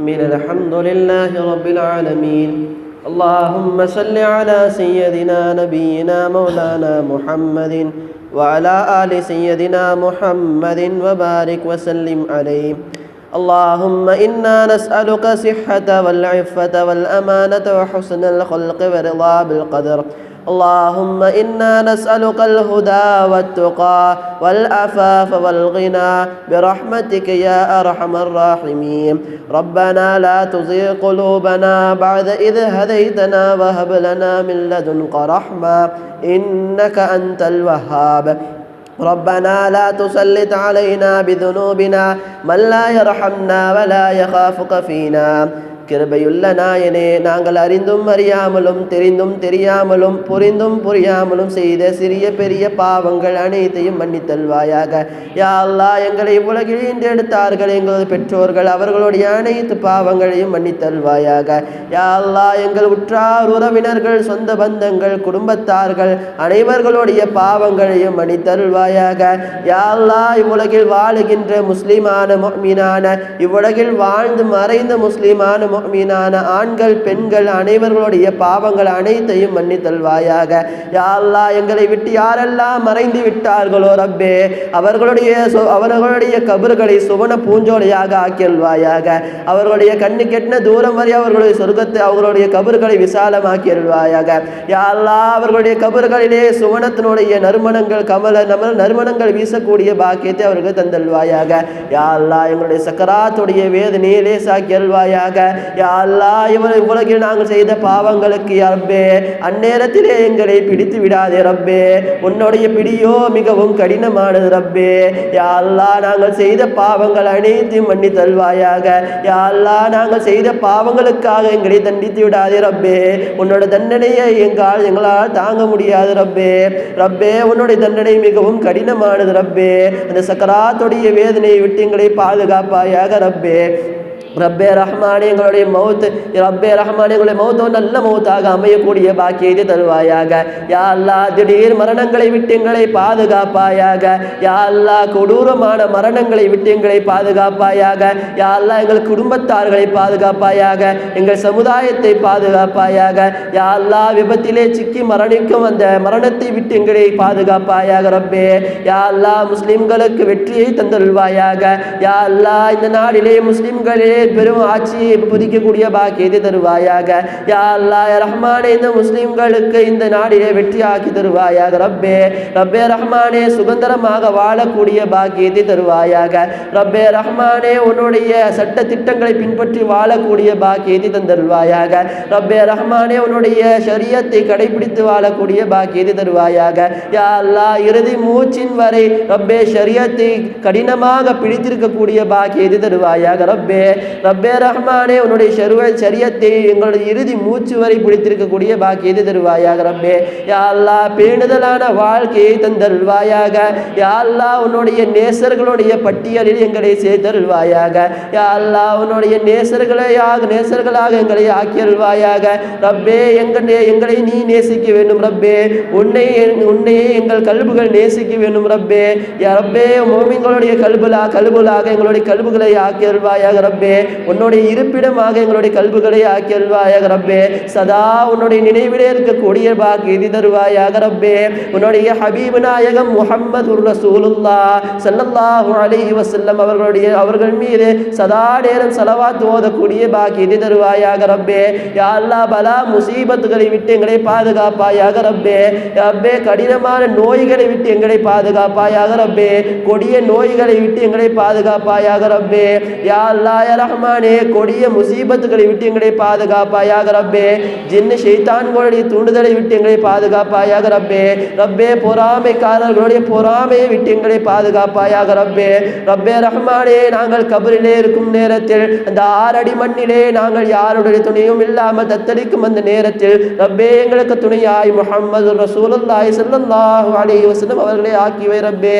من الحمد لله رب العالمين. اللهم صل على سيدنا نبينا مولانا محمد وعلى آل سيدنا محمد وبارك وسلم عليه. اللهم إنا نسألك صحة والعفة والأمانة وحسن الخلق ورضا بالقدر. اللهم إنا نسألك الهدى والتقى والعفاف والغنى برحمتك يا أرحم الراحمين. ربنا لا تزغ قلوبنا بعد إذ هديتنا وهب لنا من لدنك رحمة إنك أنت الوهاب. ربنا لا تسلط علينا بذنوبنا من لا يرحمنا ولا يخافك فينا. கிருபையுள்ள நாயனே நாங்கள் அறிந்தும் அறியாமலும் தெரிந்தும் தெரியாமலும் புரிந்தும் புரியாமலும் செய்த சிறிய பெரிய பாவங்கள் அனைத்தையும் மன்னித்தல்வாயாக. யா எங்களை உலகில் எடுத்தார்கள். எங்களது பெற்றோர்கள் அவர்களுடைய அனைத்து பாவங்களையும் மன்னித்தல்வாயாக. யாழ்லா எங்கள் உற்றார் உறவினர்கள் சொந்த பந்தங்கள் குடும்பத்தார்கள் அனைவர்களுடைய பாவங்களையும் மன்னித்தல்வாயாக. யாழ்லா இவ்வுலகில் வாழுகின்ற முஸ்லிமான மீனான இவ்வுலகில் வாழ்ந்து மறைந்த முஸ்லிமான மீனான ஆண்கள் பெண்கள் அனைவர்களுடைய பாவங்கள் அனைத்தையும் மன்னித்தல்வாயாக. யா எங்களை விட்டு யாரெல்லாம் மறைந்து விட்டார்களோ ரப்பே அவர்களுடைய அவர்களுடைய கபர்களை சுவன பூஞ்சோலையாக ஆக்கியல்வாயாக. அவர்களுடைய கண்ணு கெட்டின தூரம் வரை அவர்களுடைய சொர்க்கத்தை அவர்களுடைய கபர்களை விசாலமாக்கியல்வாயாக. அருள்வாயாக அவர்களுடைய கபர்களிலே சுவனத்தினுடைய நறுமணங்கள் கமல நம்ம நறுமணங்கள் வீசக்கூடிய பாக்கியத்தை அவர்கள் தந்தல்வாயாக. யா எங்களுடைய சக்கராத்துடைய வேதனையை லேசாக்கி யா இவர் உலகில் நாங்கள் செய்த பாவங்களுக்கு ரப்பே அந்நேரத்திலே எங்களை பிடித்து விடாதே ரப்பே. உன்னுடைய பிடியோ மிகவும் கடினமானது ரப்பே. யா நாங்கள் செய்த பாவங்கள் அனைத்தையும் மன்னி தல்வாயாக யா நாங்கள் செய்த பாவங்களுக்காக எங்களை தண்டித்து விடாதே ரப்பே. உன்னோட தண்டனையை எங்கால் எங்களால் தாங்க முடியாது ரப்பே. ரப்பே உன்னுடைய தண்டனை மிகவும் கடினமானது ரப்பே. அந்த சக்கராத்துடைய வேதனையை விட்டு எங்களை பாதுகாப்பாயாக ரப்பே. ரப்பே ரஹ்மானே எங்களுடைய ரப்பே ரஹ்மானே எங்களுடைய மௌத்தோ நல்ல மௌத்தாக அமையக்கூடிய பாக்கியத்தை தருவாயாக யா அல்லாஹ் திடீர் மரணங்களை விட்டு எங்களை பாதுகாப்பாயாக யா கொடூரமான மரணங்களை விட்டு எங்களை பாதுகாப்பாயாக யா எங்கள் குடும்பத்தார்களை பாதுகாப்பாயாக எங்கள் சமுதாயத்தை பாதுகாப்பாயாக யா விபத்திலே சிக்கி மரணிக்கும் அந்த மரணத்தை விட்டு எங்களை பாதுகாப்பாயாக ரப்பே யா அல்லாஹ் முஸ்லிம்களுக்கு வெற்றியை தந்தருள்வாயாக யா அல்லாஹ் இந்த நாடிலே முஸ்லிம்களே பெரும் ஆட்சியை புதிக்கக்கூடிய பாக்கியத்தை தருவாயாக. யா அல்லாஹ் ரஹ்மானே இந்த முஸ்லிம்களுக்கு இந்த நாடிலே வெற்றியாக்கி தருவாயாக. ரப்பே ரப்பே ரஹ்மானே சுதந்திரமாக வாழக்கூடிய பாக்கியத்தை தருவாயாக. ரப்பே ரஹ்மானே உன்னுடைய சட்ட திட்டங்களை பின்பற்றி வாழக்கூடிய பாக்கியத்தை தந்தருவாயாக ரப்பே ரஹ்மானே உன்னுடைய சரியத்தை கடைபிடித்து வாழக்கூடிய பாக்கியத்தை தருவாயாக. யா அல்லா இறுதி மூச்சின் வரை ரப்பே சரியத்தை கடினமாக பிடித்திருக்கக்கூடிய பாக்கியத்தை தருவாயாக. ரப்பே ரப்பே ரஹ்மானே உன்னுடைய ஷருவ சரியத்தை எங்களுடைய இறுதி மூச்சு வரை பிடித்திருக்கக்கூடிய பாக்கியத்தை தருவாயாக ரப்பே. யா அல்லாஹ் பேணுதலான வாழ்க்கையை தந்தருள்வாயாக. யா உன்னுடைய நேசர்களுடைய பட்டியலில் எங்களை சேர்த்தருள்வாயாக. யா அல்லாஹ் உன்னுடைய நேசர்களையாக நேசர்களாக எங்களை ஆக்கியருள்வாயாக. ரப்பே எங்கள் எங்களை நீ நேசிக்க வேண்டும் ரப்பே. உன்னை உன்னையே எங்கள் கல்புகள் நேசிக்க வேண்டும் ரப்பே. ரப்பே மோமிங்களுடைய கல்புலா கல்புலாக எங்களுடைய கல்புகளை ஆக்கியருள்வாயாக ரப்பே. உன்னுடைய இருப்பிடமாக எங்களுடைய கல்விகளை ஆக்கியல்வாயாக ரப்பே. சதா உன்னுடைய நினைவிலே இருக்கக்கூடிய பாக்கியதி தருவாயாக ரப்பே. உன்னுடைய ஹபீப் நாயகம் முஹம்மது ரசூலுல்லா சல்லல்லாஹு அலைஹி வஸல்லம் அவர்களுடைய அவர்கள் மீது சதா நேரம் சலவாத் ஓதக்கூடிய பாக்கியத்தை தருவாயாக ரப்பே. யாழ்லா பலா முசீபத்துகளை விட்டு எங்களை பாதுகாப்பாயாக ரப்பே. ரப்பே கடினமான நோய்களை விட்டு எங்களை பாதுகாப்பாயாக ரப்பே. கொடிய நோய்களை விட்டு எங்களை பாதுகாப்பாயாக ரப்பே. யா அல்லாஹ் ரஹ்மானே கொடிய முசீபத்துகளை விட்டு எங்களை பாதுகாப்பாயாக ரப்பே. ஜின்னு ஷெய்தான்களுடைய தூண்டுதலை விட்டு எங்களை பாதுகாப்பாயாக ரப்பே. ரப்பே பொறாமைக்காரர்களுடைய பொறாமையை விட்டு எங்களை பாதுகாப்பாயாக ரப்பே. ரப்பே ரஹ்மானே நாங்கள் கபரிலே இருக்கும் நேரத்தில் அந்த ஆறடி மண்ணிலே நாங்கள் யாருடைய துணையும் இல்லாமல் தத்தளிக்கும் அந்த நேரத்தில் ரப்பே எங்களுக்கு துணையாய் முகமது ரசூலல்லாய் செல்லல்லாஹு அலி வஸல்லம் அவர்களை ஆக்கிவை ரப்பே.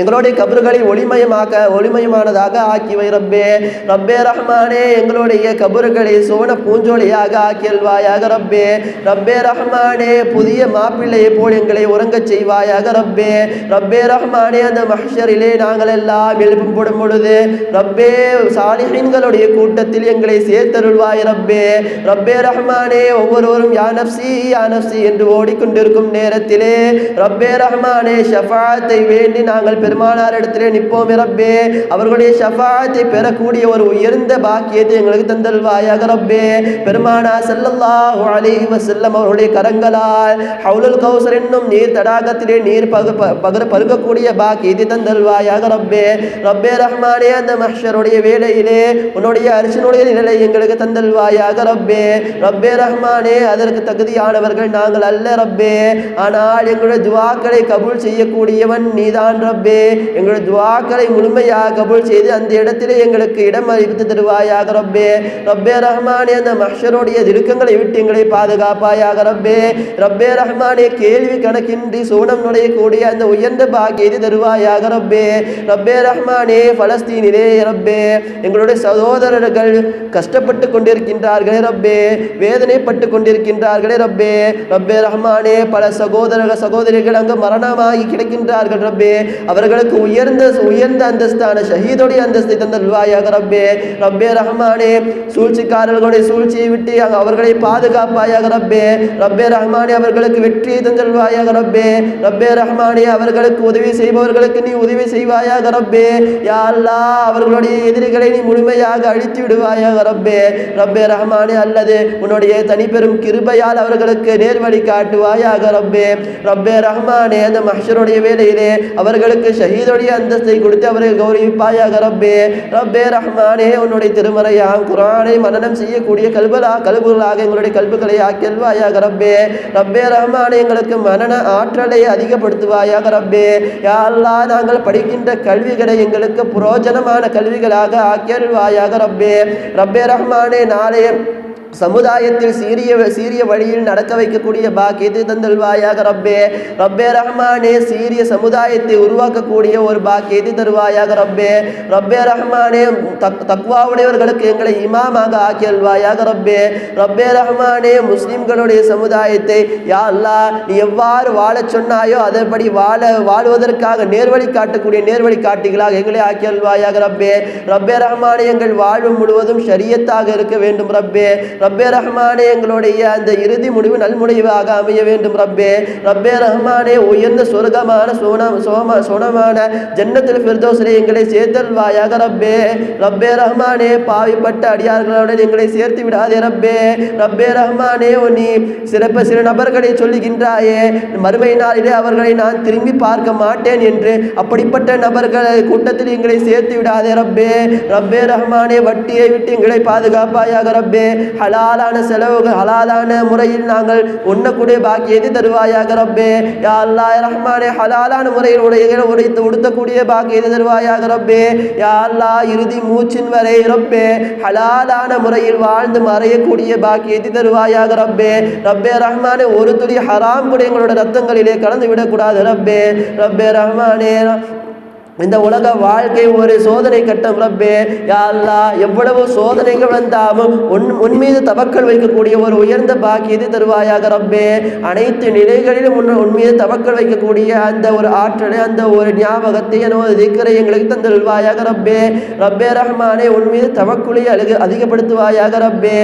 எங்களுடைய கபறுகளை ஒளிமயமாக்க ஒளிமயமானதாக ஆக்கி வை ரப்பே. ரப்பே ரஹ்மானே எங்களுடைய கபறுகளை சுவன பூஞ்சோலியாக ஆக்கியல்வாயாக ரப்பே. ரப்பே ரஹ்மானே புதிய மாப்பிள்ளையை போல் எங்களை உறங்கச் செய்வாயாக ரப்பே. ரப்பே ரஹ்மானே அந்த மஹ்ஷரிலே நாங்கள் எல்லாம் எழுப்பப்படும் பொழுது ரப்பே சாலிஹின்களுடைய கூட்டத்தில் எங்களை சேர்த்தருள்வாய் ரப்பே. ரப்பே ரஹ்மானே ஒவ்வொருவரும் யானப்சி யானப்சி என்று ஓடிக்கொண்டிருக்கும் நேரத்திலே ரப்பே ரஹ்மானே ஷஃபாத்தை வேண்டி நாங்கள் பெருமானார் இடத்திலே நிற்போம் ரப்பே. அவர்களுடைய ஷஃபாத்தை பெறக்கூடிய ஒரு உயர்ந்த பாக்கியத்தை எங்களுக்கு தந்தல்வாயாக ரப்பே. பெருமானா ஸல்லல்லாஹு அலைஹி வஸல்லம் அவருடைய கரங்களால் ஹவுலுல் கௌசர் என்னும் நீர் தடாகத்திலே நீர் பகு ப- பகர பருகக்கூடிய பாக்கியத்தை தந்தல்வாயாக ரப்பே. ரப்பே ரஹ்மானே அந்த மஹ்ஷருடைய வேலையிலே உன்னுடைய அரிசனுடைய நிலை எங்களுக்கு தந்தல்வாயாக ரப்பே. ரப்பே ரஹ்மானே அதற்கு தகுதியானவர்கள் நாங்கள் அல்ல ரப்பே. ஆனால் எங்களுடைய துவாக்களை கபூல் செய்யக்கூடியவன் நீதான் ரப்பே. எங்களுடைய துவாக்களை முழுமையாக கபுல் செய்து அந்த இடத்திலே எங்களுக்கு இடம் அறிவித்து தருவாயாக ரப்பே. ரப்பே ரஹ்மானே அந்த மஷருடைய திருக்கங்களை விட்டு எங்களை பாதுகாப்பாயாக ரப்பே. ரப்பே ரஹ்மானே கேள்வி கணக்கின்றி சூனம் நுழையக்கூடிய அந்த உயர்ந்த பாக்கியத்தை தருவாயாக ரப்பே. ரப்பே ரஹ்மானே பலஸ்தீனிலே ரப்பே. எங்களுடைய சகோதரர்கள் கஷ்டப்பட்டு கொண்டிருக்கின்றார்களே ரப்பே. வேதனைப்பட்டு கொண்டிருக்கின்றார்களே ரப்பே. ரப்பே ரஹ்மானே பல சகோதர சகோதரிகள் அங்கு மரணமாகி கிடக்கின்றார்கள் ரப்பே. அவர்களுக்கு உயர்ந்த உயர்ந்த அந்தஸ்தான ஷஹீதோடைய அந்தஸ்தை தந்தல்வாயாக ரப்பே. ரப்பே ரஹ்மானே சூழ்ச்சிக்காரர்களுடைய சூழ்ச்சியை விட்டு அவர்களை பாதுகாப்பாயாக ரப்பே. ரப்பே ரஹ்மானே அவர்களுக்கு வெற்றியை தந்தல்வாயாக ரப்பே. ரப்பே ரஹ்மானே அவர்களுக்கு உதவி செய்பவர்களுக்கு நீ உதவி செய்வாயாக ரப்பே. யா அவர்களுடைய எதிரிகளை நீ முழுமையாக அழித்து விடுவாயாக ரப்பே. ரப்பே ரஹ்மானே அல்லது உன்னுடைய தனிப்பெரும் கிருபையால் அவர்களுக்கு நேர்வழி காட்டுவாயாக ரப்பே. ரப்பே ரஹ்மானே அந்த மஹருடைய வேலையிலே அவர்களுக்கு ஷஹீதுடைய அந்தஸ்தை கொடுத்து அவரை கௌரவிப்பாயாக ரப்பே ரப்பே ரஹ்மானே உன்னுடைய திருமறையாம் குரானை மனநம் செய்யக்கூடிய கல்பலா கல்புகளாக எங்களுடைய கல்புகளை ஆக்கியல்வாயாக ரப்பே ரப்பே ரஹ்மானே எங்களுக்கு மனன ஆற்றலை அதிகப்படுத்துவாயாக ரப்பே. யாரெல்லாம் நாங்கள் படிக்கின்ற கல்விகளை எங்களுக்கு புரோஜனமான கல்விகளாக ஆக்கியல்வாயாக ரப்பே. ரப்பே ரஹ்மானே நாளைய சமுதாயத்தில் சீரிய சீரிய வழியில் நடக்க வைக்கக்கூடிய பாக்கியத்தை தந்தல்வாயாக ரப்பே. ரப்பே ரஹ்மானே சீரிய சமுதாயத்தை உருவாக்கக்கூடிய ஒரு பாக்கியத்தை தருவாயாக ரப்பே. ரப்பே ரஹ்மானே தக் தக்வாவுடையவர்களுக்கு எங்களை இமாமாக ஆக்கியல்வாயாக ரப்பே. ரப்பே ரஹ்மானே முஸ்லிம்களுடைய சமுதாயத்தை யா அல்லா நீ எவ்வாறு வாழச் சொன்னாயோ அதன்படி வாழ வாழ்வதற்காக நேர்வழி காட்டக்கூடிய நேர்வழி காட்டிகளாக எங்களை ஆக்கியல்வாயாக ரப்பே. ரப்பே ரஹ்மானே எங்கள் வாழ்வு முழுவதும் ஷரியத்தாக இருக்க வேண்டும் ரப்பே. ரப்பே ரஹ்மானே எங்களுடைய அந்த இறுதி முடிவு நல்முடிவாக அமைய வேண்டும் ரப்பே. ரப்பே ரஹ்மானே உயர்ந்த சொர்க்கமான சோனம் சோம சோனமான ஜன்னத்தில் ஃபிர்தோஸிலே எங்களை சேர்த்தல்வாயாக ரப்பே. ரப்பே ரஹ்மானே பாவிப்பட்ட அடியார்களுடன் எங்களை சேர்த்து விடாதே ரப்பே. ரப்பே ரஹ்மானே நீ சிறப்பு சில நபர்களை சொல்லுகின்றாயே மறுமை நாளிலே அவர்களை நான் திரும்பி பார்க்க மாட்டேன் என்று அப்படிப்பட்ட நபர்கள் கூட்டத்தில் எங்களை சேர்த்து விடாதே ரப்பே. ரப்பே ரஹ்மானே வட்டியை விட்டு எங்களை பாதுகாப்பாயாக ரப்பே. ஹலாலான செலவுகள் ஹலாலான முறையில் நாங்கள் உண்ணக்கூடிய பாக்கியத்தை தருவாயாக ரப்பே? யா அல்லாஹ் ரஹ்மானே ஹலாலான முறையில் உடைய உடைத்து உடுத்தக்கூடிய பாக்கியத்தை தருவாயாக ரப்பே? யா அல்லாஹ் இறுதி மூச்சின் வரை ரப்பே ஹலாலான முறையில் வாழ்ந்து மறையக்கூடிய பாக்கியத்தை தருவாயாக ரப்பே? ரப்பே ரஹ்மானே ஒரு துளி ஹராம் கூட எங்களோட ரத்தங்களிலே கலந்து விடக்கூடாது ரப்பே. ரப்பே ரஹ்மானே இந்த உலக வாழ்க்கை ஒரு சோதனை கட்டம் ரப்பே. யாழ்லா எவ்வளவு சோதனைகள் வந்தாலும் உன் உன் மீது தவக்கல் வைக்கக்கூடிய ஒரு உயர்ந்த பாக்கியத்தை தருவாயாக ரப்பே. அனைத்து நிலைகளிலும் உன் உன் மீது தவக்கல் வைக்கக்கூடிய அந்த ஒரு ஆற்றலை அந்த ஒரு ஞாபகத்தை எனது திக்கரை எங்களுக்கு தந்தல்வாயாக ரப்பே. ரப்பே ரஹ்மானே உன் மீது தவக்குலை அழகு அதிகப்படுத்துவாயாக ரப்பே.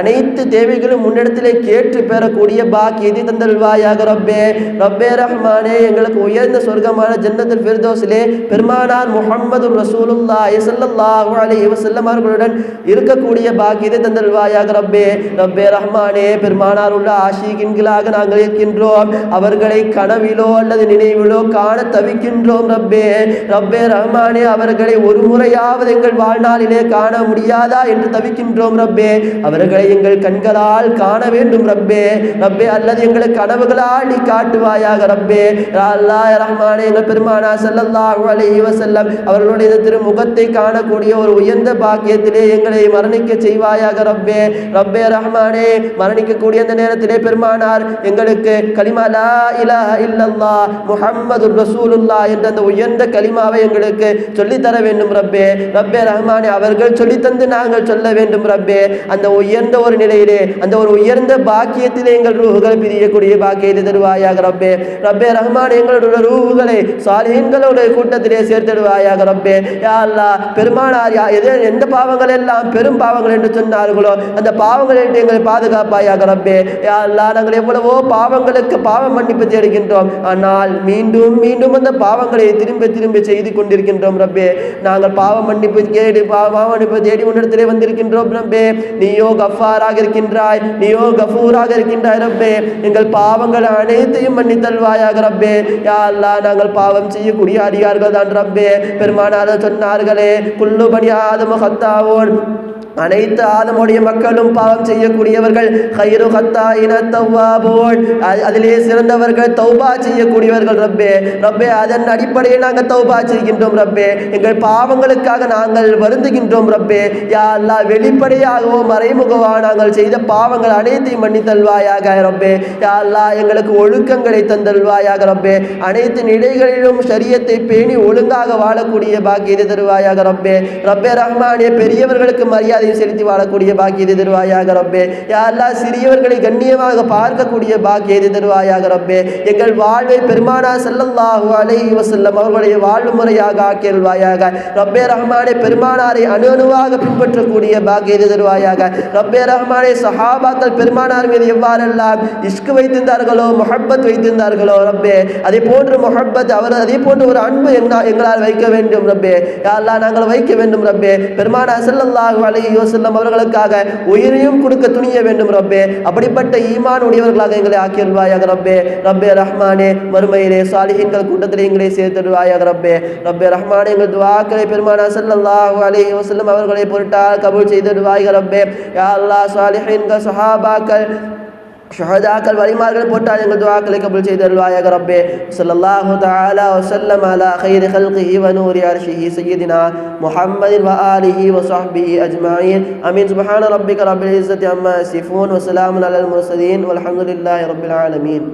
அனைத்து தேவைகளும் முன்னிடத்திலே கேட்டு பெறக்கூடிய பாக்கியத்தை தந்தல்வாயாக ரப்பே. ரப்பே ரஹ்மானே எங்களுக்கு உயர்ந்த சொர்க்கமான ஜன்னத்தில் பெருதோசிலே பெருமானார் முகமது ரசூலுல்லா இசல்லாஹு அலி வஸல்லம் அவர்களுடன் இருக்கக்கூடிய பாக்கியத்தை தந்தல்வாயாக ரப்பே. ரப்பே ரஹ்மானே பெருமானார் உள்ள ஆஷிகின்களாக நாங்கள் இருக்கின்றோம். அவர்களை கனவிலோ அல்லது நினைவிலோ காண தவிக்கின்றோம் ரப்பே. ரப்பே ரஹ்மானே அவர்களை ஒரு முறையாவது எங்கள் வாழ்நாளிலே காண முடியாதா என்று தவிக்கின்றோம் ரப்பே. அவர்களை எங்கள் கண்களால் காண வேண்டும் ரப்பே. ரப்பே அல்லது எங்களை கனவுகளால் நீ காட்டுவாயாக ரப்பே. அல்லாஹ் ரஹ்மானே எங்கள் பெருமானா செல்லல்லாஹு அலஹி வசல்லம் அவர்களுடைய திருமுகத்தை காணக்கூடிய ஒரு உயர்ந்த பாக்கியத்திலே எங்களை மரணிக்க செய்வாயாக ரப்பே. ரப்பே ரஹ்மானே மரணிக்கக்கூடிய அந்த நேரத்திலே பெருமானார் எங்களுக்கு கலிமா லா இலாஹ இல்லல்லாஹ் முஹம்மது ரசூலுல்லா என்ற அந்த உயர்ந்த கலிமாவை எங்களுக்கு சொல்லித்தர வேண்டும் ரப்பே. ரப்பே ரஹ்மானே அவர்கள் சொல்லித்தந்து நாங்கள் சொல்ல வேண்டும் ரப்பே. அந்த உயர்ந்த ஒரு நிலையிலே அந்த ஒரு உயர்ந்த பாக்கியத்திலே எங்கள் ரூஹுகள் பிரியக்கூடிய பாக்கியத்தை தருவாயாக ரப்பே. ரப்பே ரஹ்மான் எங்களுடைய ரூஹுகளை சாலிஹீன்களுடைய கூட்டத்தில் சேர்த்திடுவாயாக ரப்பே. யா அல்லா பெருமானார் யா எது எந்த பாவங்கள் எல்லாம் பெரும் பாவங்கள் என்று சொன்னார்களோ அந்த பாவங்களை என்று எங்களை பாதுகாப்பாயாக ரப்பே. யா அல்லா நாங்கள் எவ்வளவோ பாவங்களுக்கு பாவம் மன்னிப்பு தேடுகின்றோம். ஆனால் மீண்டும் மீண்டும் அந்த பாவங்களை திரும்ப திரும்ப செய்து கொண்டிருக்கின்றோம் ரப்பே. நாங்கள் பாவ மன்னிப்பு கேடு பாவ மன்னிப்பு தேடி உன்னிடத்திலே வந்திருக்கின்றோம் ரப்பே. நீயோ கஃபாராக இருக்கின்றாய் நீயோ கஃபூராக இருக்கின்றாய் ரப்பே. எங்கள் பாவங்கள் அனைத்தையும் மன்னித்தல்வாயாக ரப்பே. யா அல்லாஹ் நாங்கள் பாவம் செய்யக்கூடிய அடியார்கள் தான் ரப்பே. பெருமானார் சொன்னார்களே குல்லுபடி ஆதம ஹத்தாவோன் அனைத்து ஆதமுடைய மக்களும் பாவம் செய்யக்கூடியவர்கள் ஹைரு ஹத்தா இன அதிலே சிறந்தவர்கள் தௌபா செய்யக்கூடியவர்கள் ரப்பே. ரப்பே அதன் அடிப்படையில் நாங்கள் தௌபா செய்கின்றோம் ரப்பே. எங்கள் பாவங்களுக்காக நாங்கள் வருந்துகின்றோம் ரப்பே. யா அல்லா வெளிப்படையாகவோ மறைமுகவோ நாங்கள் செய்த பாவங்கள் அனைத்தையும் மன்னித்தல்வாயாக ரப்பே. யா அல்லா எங்களுக்கு ஒழுக்கங்களை தந்தல்வாயாக ரப்பே. அனைத்து நிலைகளிலும் சரியத்தை பேணி ஒழுங்காக வாழக்கூடிய பாக்கியத்தை தருவாயாக ரப்பே. ரப்பே ரஹ்மானே பெரியவர்களுக்கு மரியாதை செலுத்தி வாழக்கூடிய பாக்கியத்தை தருவாயாக ரப்பே. யாரெல்லாம் சிறியவர்களை கண்ணியமாக பார்க்கக்கூடிய பாக்கியத்தை தருவாயாக ரப்பே. எங்கள் வாழ்வை பெருமானா ஸல்லல்லாஹு அலை வஸல்லம் அவர்களுடைய வாழ்வு முறையாக ஆக்கியல்வாயாக ரப்பே ரஹ்மானே பெருமானாரை அணு அணுவாக பின்பற்றக்கூடிய பாக்கியத்தை தருவாயாக. ரப்பே ரஹ்மானே சஹாபாக்கள் பெருமானார் மீது எவ்வாறெல்லாம் இஷ்கு வைத்திருந்தார்களோ முஹப்பத் வைத்திருந்தார்களோ ரப்பே. அதே போன்று முஹப்பத் அவர் அதே போன்று ஒரு அன்பு என்ன எங்களால் வைக்க வேண்டும் ரப்பே. யாரெல்லாம் நாங்கள் வைக்க வேண்டும் ரப்பே. பெருமானா செல்லல்லாஹு அலைஹி யோசல்லம் அவர்களுக்காக உயிரையும் கொடுக்க துணிய வேண்டும் ரப்பே. அப்படிப்பட்ட ஈமான் உடையவர்களாக எங்களை ஆக்கியல்வாயாக ரப்பே. ரப்பே ரஹ்மானே மறுமையிலே சாலிஹின்கள் கூட்டத்தில் எங்களை சேர்த்துடுவாயாக ரப்பே. ரப்பே ரஹ்மானே எங்கள் துவாக்களை பெருமானா செல்லல்லாஹு அலைஹி யோசல்லம் அவர்களை பொருட்டால் கபூல் செய்திடுவாயாக ரப்பே. யா அல்லாஹ் சஹாபாக்கள் ഷുഹദാക്കൾ വഴിമാർഗം പൊട്ടാൻ ഞങ്ങൾ ദുആക്കളെ കബൂൽ ചെയ്തരുളായ റബ്ബേ സല്ലല്ലാഹു തആല വസല്ലമ അലാ ഖൈരി ഖൽഖിഹി വനൂരി അർശിഹി സയ്യിദിന മുഹമ്മദിൻ വആലിഹി വസഹ്ബിഹി അജ്മഈൻ ആമീൻ സുബ്ഹാന റബ്ബിക റബ്ബിൽ ഇസ്സത്തി അമ്മാ യസിഫൂൻ വസലാമുൻ അലൽ മുർസലീൻ വൽഹംദുലില്ലാഹി റബ്ബിൽ ആലമീൻ